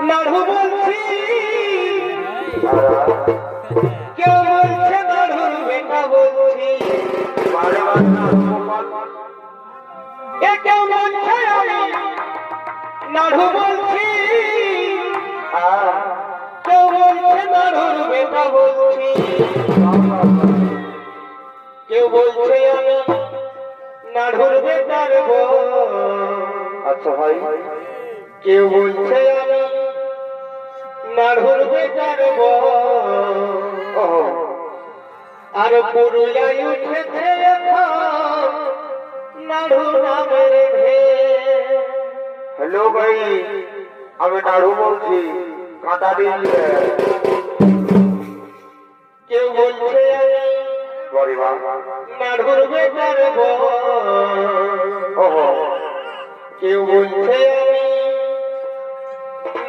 নাড়ু বলছি কেউ বলছে নাড়ুর বেটা কেউ বলছে আমি হ্যাঁ কেউ বলছে নাড়ুর বেটা বলছি কেউ বলছে আমি নাড়ুর বেটার বউ আচ্ছা ভাই। কেউ বলছে আমি আর পুরুলিয়ায় উঠেছে নাড়ু নামের হ্যালো ভাই আমি নাড়ু বলছি কাঁটা দিয়ে কেউ বলছে নাড়ুর কেউ বলছে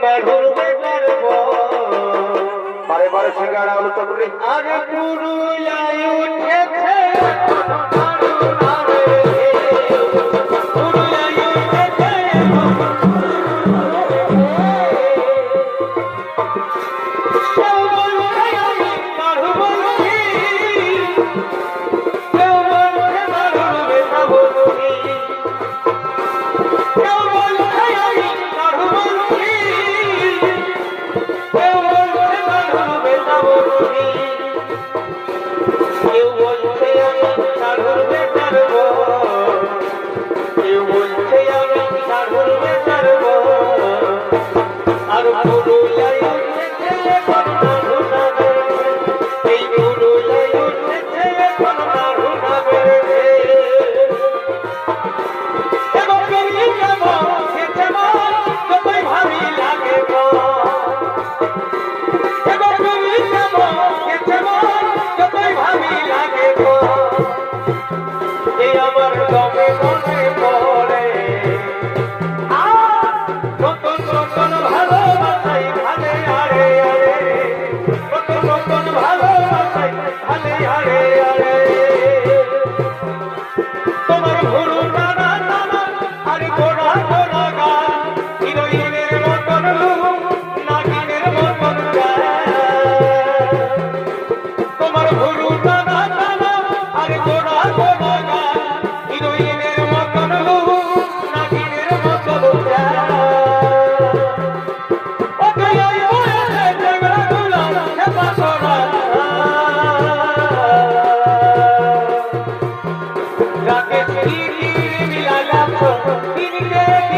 নাড়ুর একবার সিঙ্গারা হলো চকরি আরে উঠেছে। Oh,